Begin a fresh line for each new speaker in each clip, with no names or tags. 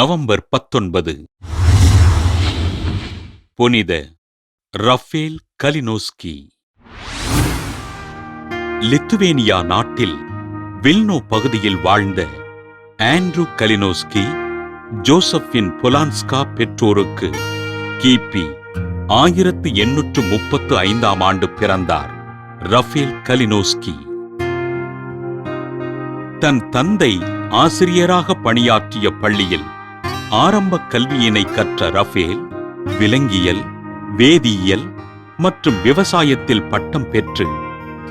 November பத்தொன்பது. புனித Rafale கலினோஸ்கி. Lithuania நாட்டில் வில்னோ பகுதியில் வாழ்ந்த ஆண்ட்ரூ கலினோஸ்கி ஜோசப்பின் பொலான்ஸ்கா பெற்றோருக்கு கிபி ஆயிரத்து எண்ணூற்று முப்பத்து ஐந்தாம் ஆண்டு பிறந்தார் ரஃபேல் கலினோஸ்கி. தன் தந்தை ஆசிரியராக பணியாற்றிய பள்ளியில் ஆரம்ப கல்வியினை கற்ற ரஃபேல் விலங்கியல் வேதியியல் மற்றும் விவசாயத்தில் பட்டம் பெற்று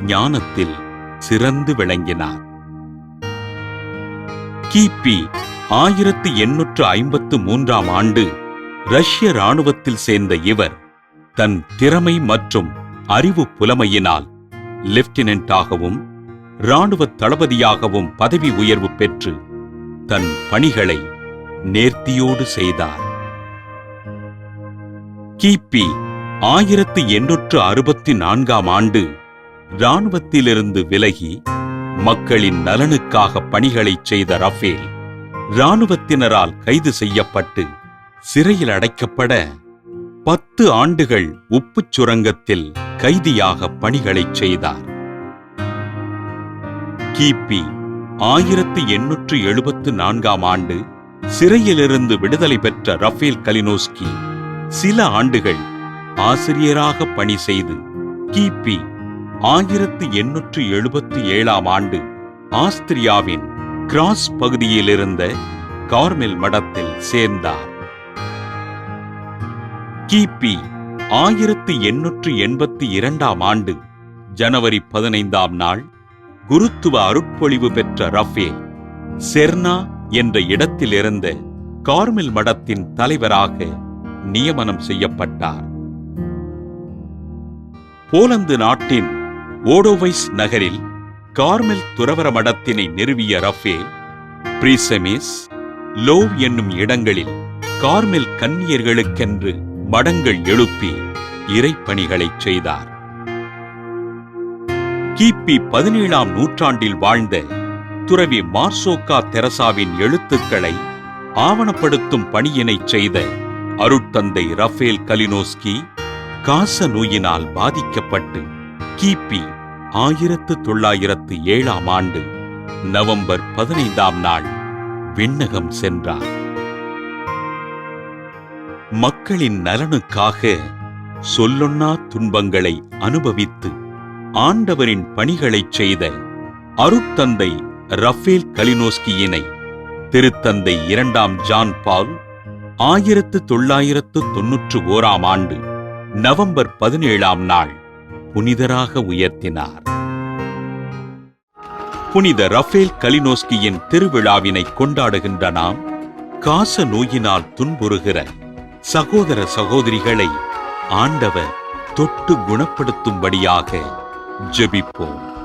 ஞானத்தில் சிறந்து விளங்கினார். கிபி ஆயிரத்து எண்ணூற்று ஐம்பத்து மூன்றாம் ஆண்டு ரஷ்ய ராணுவத்தில் சேர்ந்த இவர் தன் திறமை மற்றும் அறிவு புலமையினால் லெப்டினென்டாகவும் ராணுவ தளபதியாகவும் பதவி உயர்வு பெற்று தன் பணிகளை நேர்த்தியோடு செய்தார். கிபி ஆயிரத்து எண்ணூற்று அறுபத்தி நான்காம் ஆண்டு இராணுவத்திலிருந்து விலகி மக்களின் நலனுக்காக பணிகளை செய்த ரஃபேல் ராணுவத்தினரால் கைது செய்யப்பட்டு சிறையில் அடைக்கப்பட பத்து ஆண்டுகள் உப்புச் சுரங்கத்தில் கைதியாக பணிகளை செய்தார். கிபி ஆயிரத்து எண்ணூற்று எழுபத்து நான்காம் ஆண்டு சிறையிலிருந்து விடுதலை பெற்ற ரஃபேல் கலினோஸ்கி சில ஆண்டுகள் ஆசிரியராக பணி செய்து கிபி ஆயிரத்து எண்ணூற்று எழுபத்தி ஏழாம் ஆண்டு ஆஸ்திரியாவின் கிராஸ் பகுதியிலிருந்த கார்மெல் மடத்தில் சேர்ந்தார். கிபி ஆயிரத்து எண்ணூற்று எண்பத்தி இரண்டாம் ஆண்டு ஜனவரி பதினைந்தாம் நாள் குருத்துவ அருட்பொழிவு பெற்ற ரஃபேல் செர்னா என்ற இடத்திலிருந்த கார்மில் மடத்தின் தலைவராக நியமனம் செய்யப்பட்டார். போலந்து நாட்டின் ஓடோவைஸ் நகரில் கார்மில் துறவர மடத்தினை நிறுவிய ரஃபே பிரீசெமிஸ் லோவ் என்னும் இடங்களில் கார்மில் கன்னியர்களுக்கென்று மடங்கள் எழுப்பி இறைப்பணிகளைச் செய்தார். கிபி பதினேழாம் நூற்றாண்டில் வாழ்ந்த துறவி மார்சோக்கா தெரசாவின் எழுத்துக்களை ஆவணப்படுத்தும் பணியினைச் செய்த அருட்தந்தை ரஃபேல் கலினோஸ்கி காச நோயினால் பாதிக்கப்பட்டு கிபி ஆயிரத்து தொள்ளாயிரத்து ஏழாம் ஆண்டு நவம்பர் பதினைந்தாம் நாள் விண்ணகம் சென்றார். மக்களின் நலனுக்காக சொல்லொன்னா துன்பங்களை அனுபவித்து ஆண்டவரின் பணிகளைச் செய்த அருட்தந்தை ரஃபேல் கலினோஸ்கியினை திருத்தந்தை இரண்டாம் ஜான் பால் ஆயிரத்து தொள்ளாயிரத்து தொன்னூற்று ஓராம் ஆண்டு நவம்பர் பதினேழாம் நாள் புனிதராக உயர்த்தினார். புனித ரஃபேல் கலினோஸ்கியின் திருவிழாவினை கொண்டாடுகின்ற நாம் காச நோயினால் துன்புறுகிற சகோதர சகோதரிகளை ஆண்டவர் தொட்டு குணப்படுத்தும்படியாக ஜெபிப்போம்.